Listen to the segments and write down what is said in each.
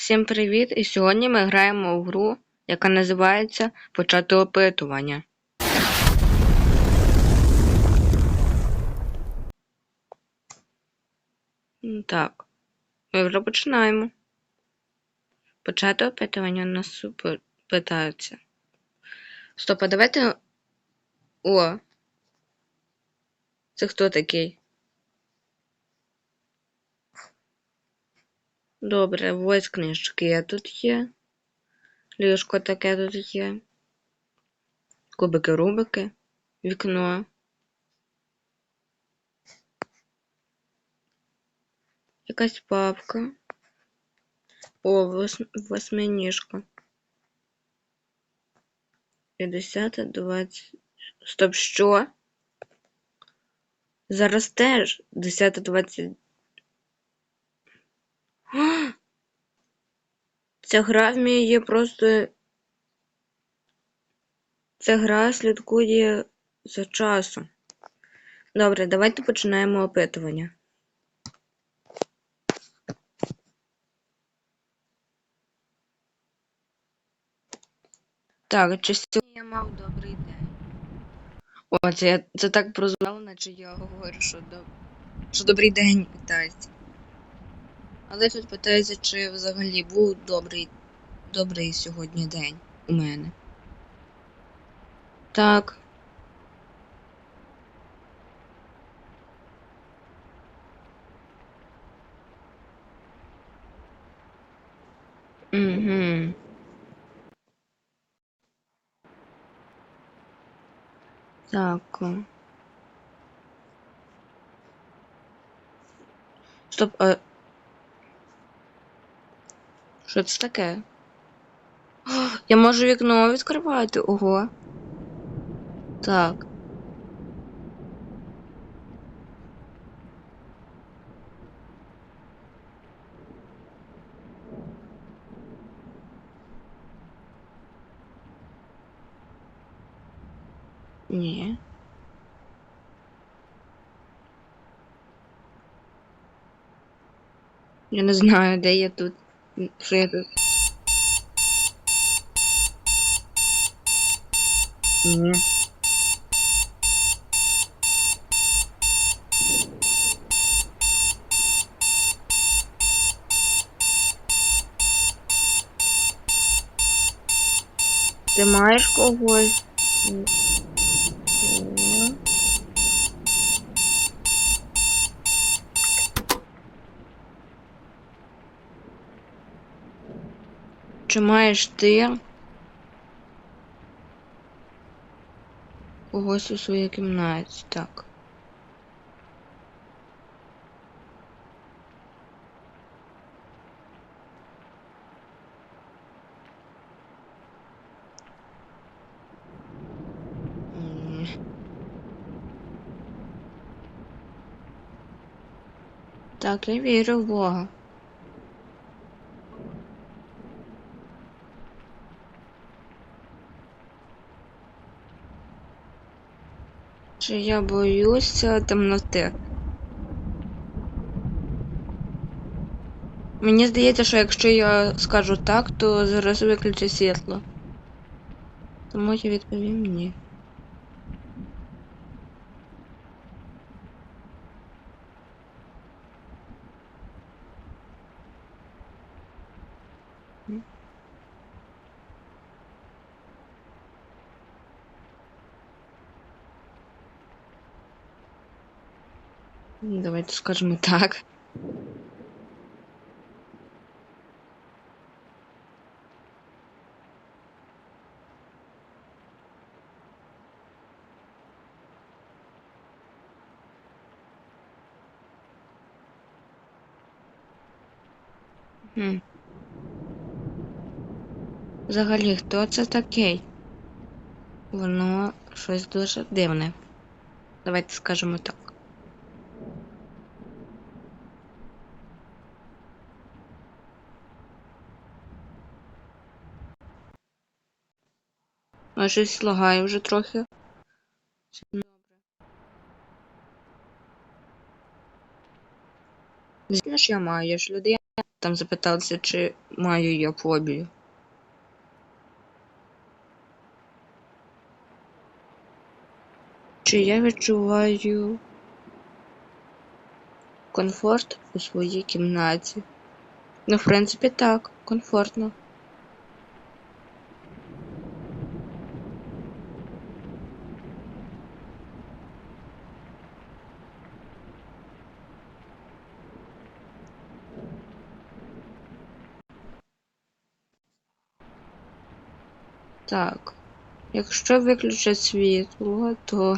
Всім привіт! І сьогодні ми граємо в гру, яка називається Почати опитування. Так, ми вже починаємо. Почати опитування нас супер питається. Стоп, а давайте. О. Це хто такий? Добре, ось книжки тут є. Ліжко таке тут є. Кубики рубики. Вікно. Якась папка. О, вос... восьминіжка. 50, 20. Стоп, що? Зараз теж 10, 20. А! Ця гра вміє просто. Ця гра слідкує за часом. Добре, давайте починаємо опитування. Так, чи сьогодні я мав добрий день? О, це, це так прозвучало, наче я говорю, що, до... що добрий день питається. Але тут питається, чи взагалі був добрий, добрий сьогодні день у мене. Так. Угу. Так. Стоп, а... Що це таке? О, я можу вікно відкривати, ого. Так. Ні. Я не знаю, де я тут. Що я тут? Ні. Ти маєш? Ні. Ні. Чи маєш ти когось у своїй кімнаті? Так. Так, я вірю в Бога. Чи я боюся темноти? Мені здається, що якщо я скажу так, то зараз виключу світло. Тому я відповім ні. Давайте скажемо так. Хм. Взагалі, хто це такий? Воно щось дуже дивне. Давайте скажемо так. А щось лагає вже трохи. Добре. Звісно ж я маю, я ж людина. там запиталися, чи маю я фобію. Чи я відчуваю комфорт у своїй кімнаті? Ну, в принципі, так, комфортно. Так. Якщо виключать світло, то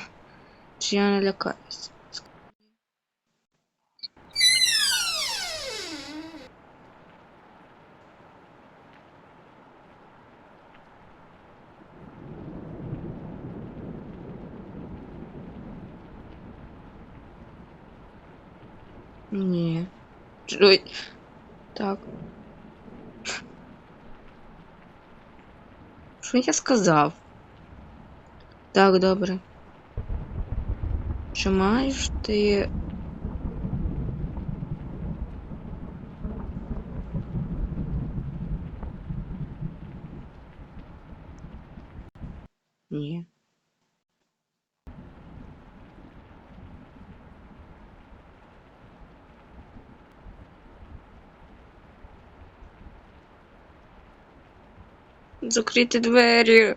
чи я не лякаюся? Ні. Ой. Так. Що я сказав? Так, добре. Чи маєш ти. Ні. Закрити двері.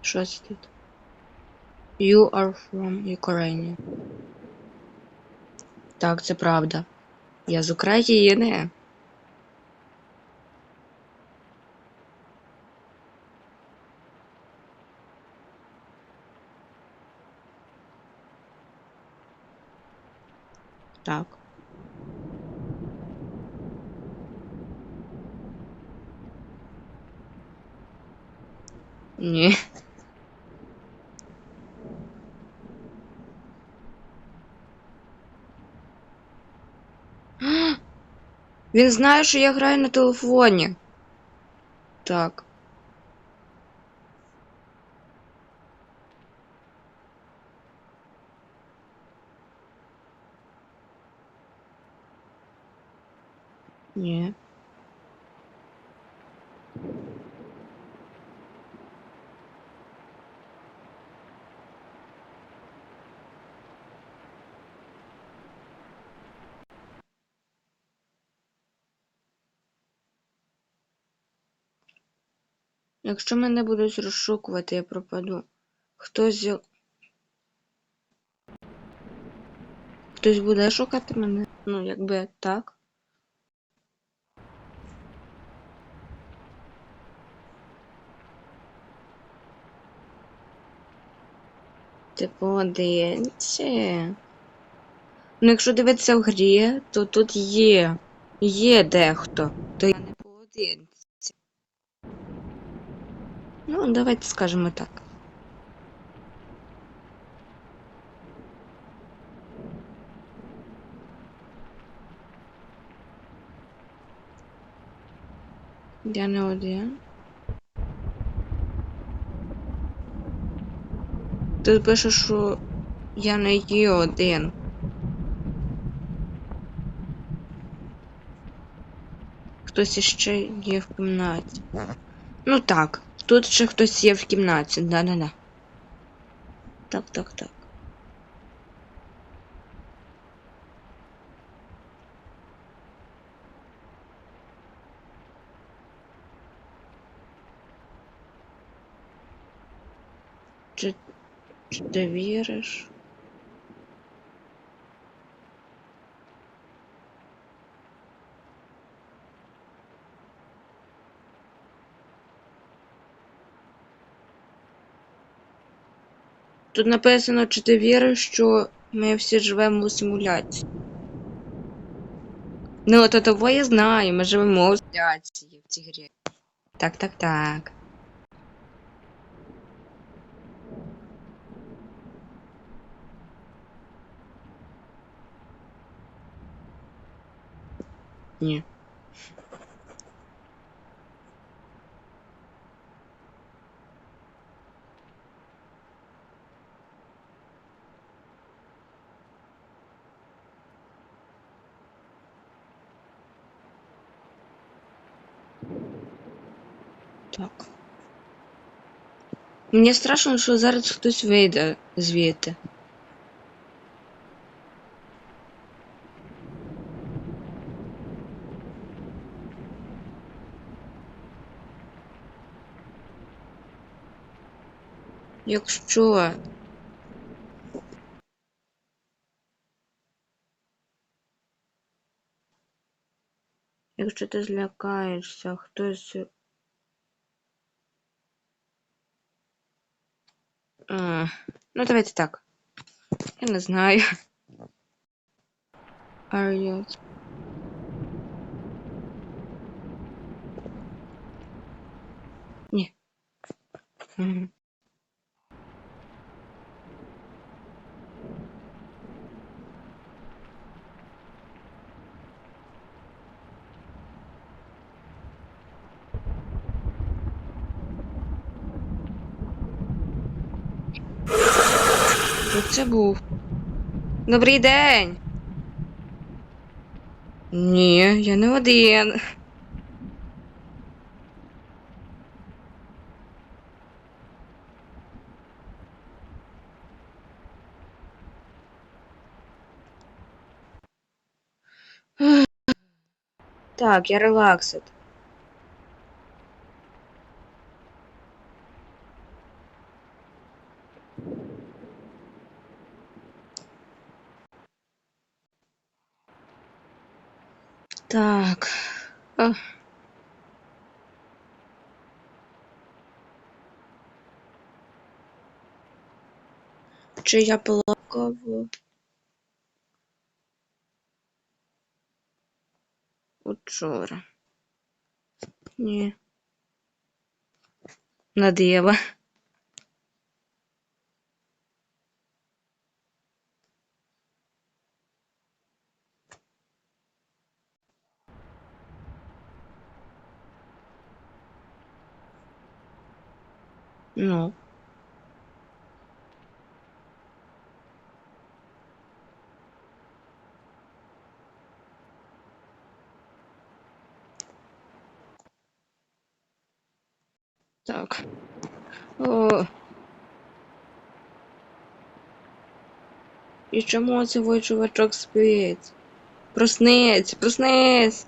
Що це тут? You are from Ukraine. Так, це правда. Я з України. Ні. Він знає, що я граю на телефоні. Так. Ні. Якщо мене будуть розшукувати, я пропаду. Хтось. Хтось буде шукати мене? Ну, якби так. Ти поодинці. Ну, якщо дивитися в грі, то тут є. Є дехто. То я не поодинці. Ну, давайте скажемо так. Я не один. Тут пише, що я не є один. Хтось іще є в кімнаті. Ну так, тут ще хтось є в кімнаті, да-да-да. Так, так, так. Чи, чи ти віриш? Тут написано, чи ти віриш, що ми всі живемо у симуляції. Ну, то того я знаю, ми живемо у симуляції в цій грі. Так, так, так. Ні. Так. Мені страшно, що зараз хтось вийде звідти. Якщо. Якщо ти злякаєшся, хтось. А, ну, давайте так. Я не знаю. Are you... Ні. Мгм. Хто це був? Добрий день. Ні, я не один. Так, я релаксит. Чи я плакав? Учора. Ні. Наділа. Ну. Так. О. І чому цей чувачок спить? Проснись, проснись!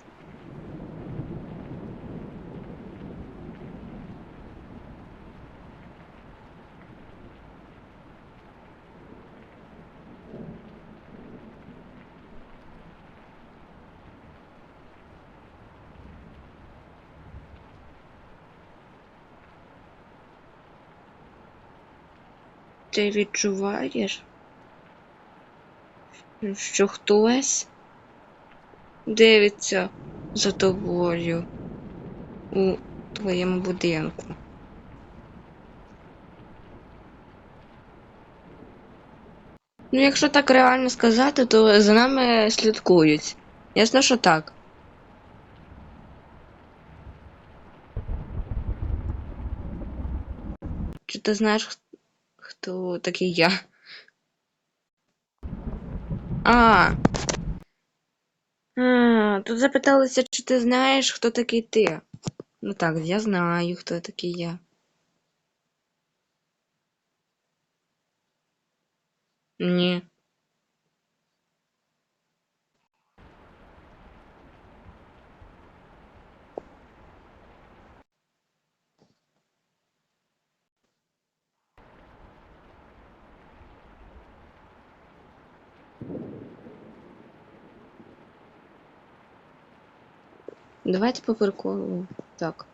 Ти відчуваєш, що хтось дивиться за тобою у твоєму будинку? Ну, якщо так реально сказати, то за нами слідкують. Ясно, що так. Чи ти знаєш, х- хто такий я? А. А, тут запиталися, чи ти знаєш, хто такий ти. Ну так, я знаю, хто такий я. Ні. Давайте по приколу. Так.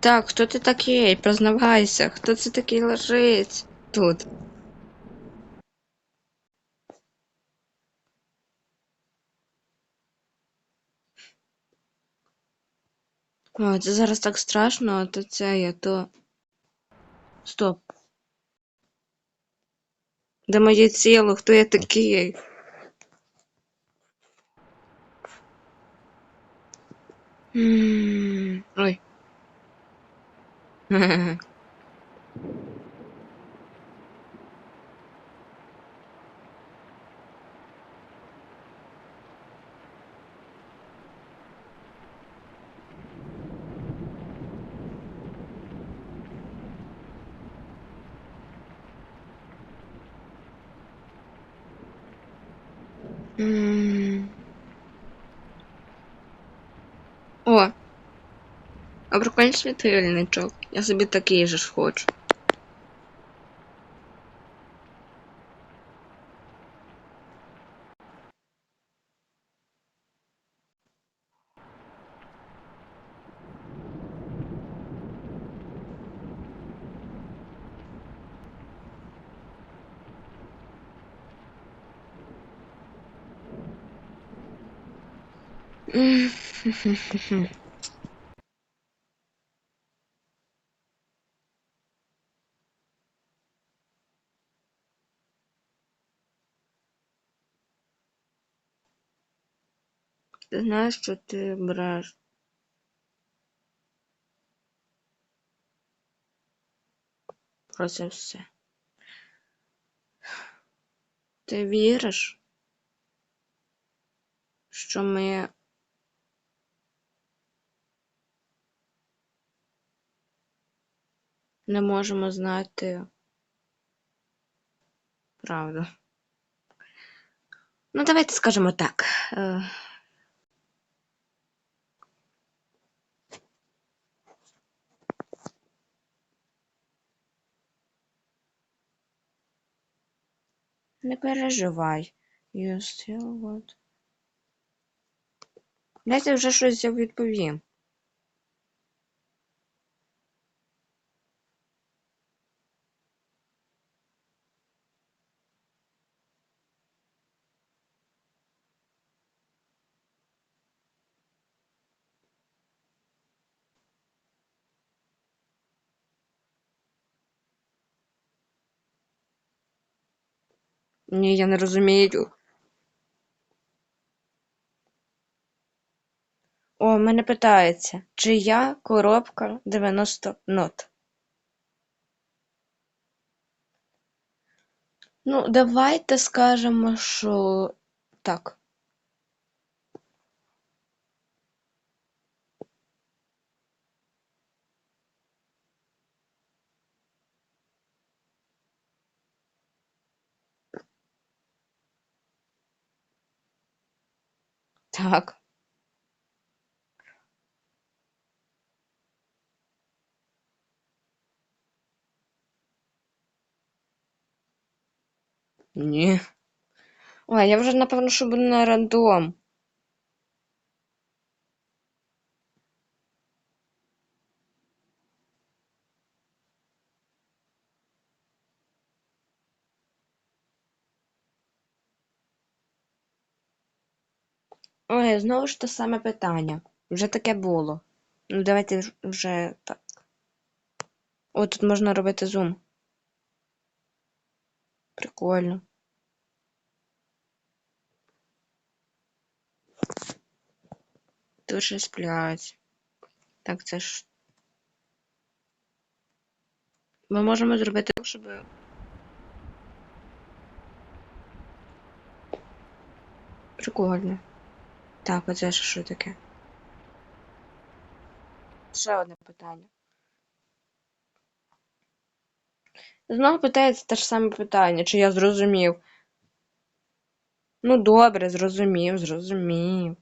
Так, хто ти такий? Признавайся, хто це такий лежить тут? О, це зараз так страшно, то це я то. Стоп. Де моє тіло? Хто я такий? Ой. М. О! А прикольний світильничок. Я собі такий же ж хочу. М. знаєш, що ти береш. Про це все. Ти віриш, що ми не можемо знати правду? Ну, давайте скажемо так. Не переживай. You still would... Дайте вже щось я відповім. Ні, я не розумію. О, мене питається, чи я коробка 90 нот? Ну, давайте скажемо, що так. Так. Ні. Ой, я вже напевно, що буду на рандом. Ой, знову ж те саме питання. Вже таке було. Ну, давайте вже так. О, тут можна робити зум. Прикольно. Тут ще сплять. Так, це ж. Ми можемо зробити так, щоб. Прикольно. Так, оце ж що таке? Ще одне питання. Знову питається те ж саме питання, чи я зрозумів. Ну, добре, зрозумів, зрозумів.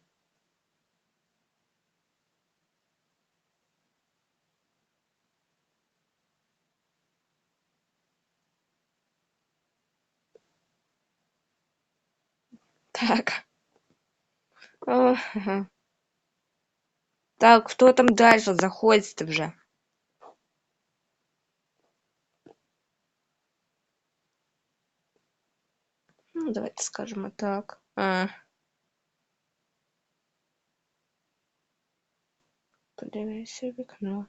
Так. О, ага. Так, хто там далі? Заходьте вже. Ну, давайте скажемо так. А. Подивися в вікно.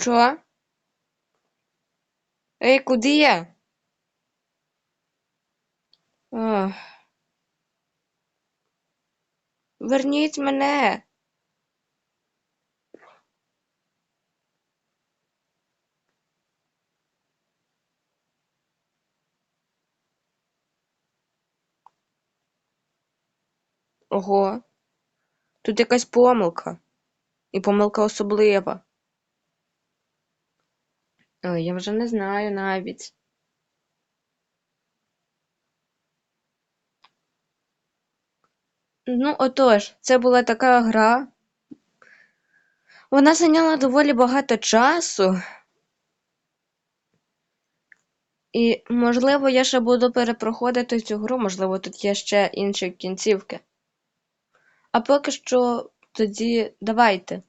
Що? Ей, куди я? Ах. Верніть мене. Ого. Тут якась помилка. І помилка особлива. Ой, я вже не знаю навіть. Ну, отож, це була така гра. Вона зайняла доволі багато часу. І, можливо, я ще буду перепроходити цю гру, можливо, тут є ще інші кінцівки. А поки що тоді давайте.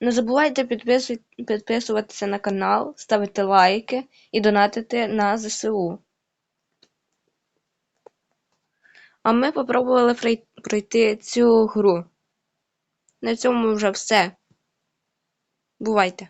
Не забувайте підписуватися на канал, ставити лайки і донатити на ЗСУ. А ми попробували пройти цю гру. На цьому вже все. Бувайте!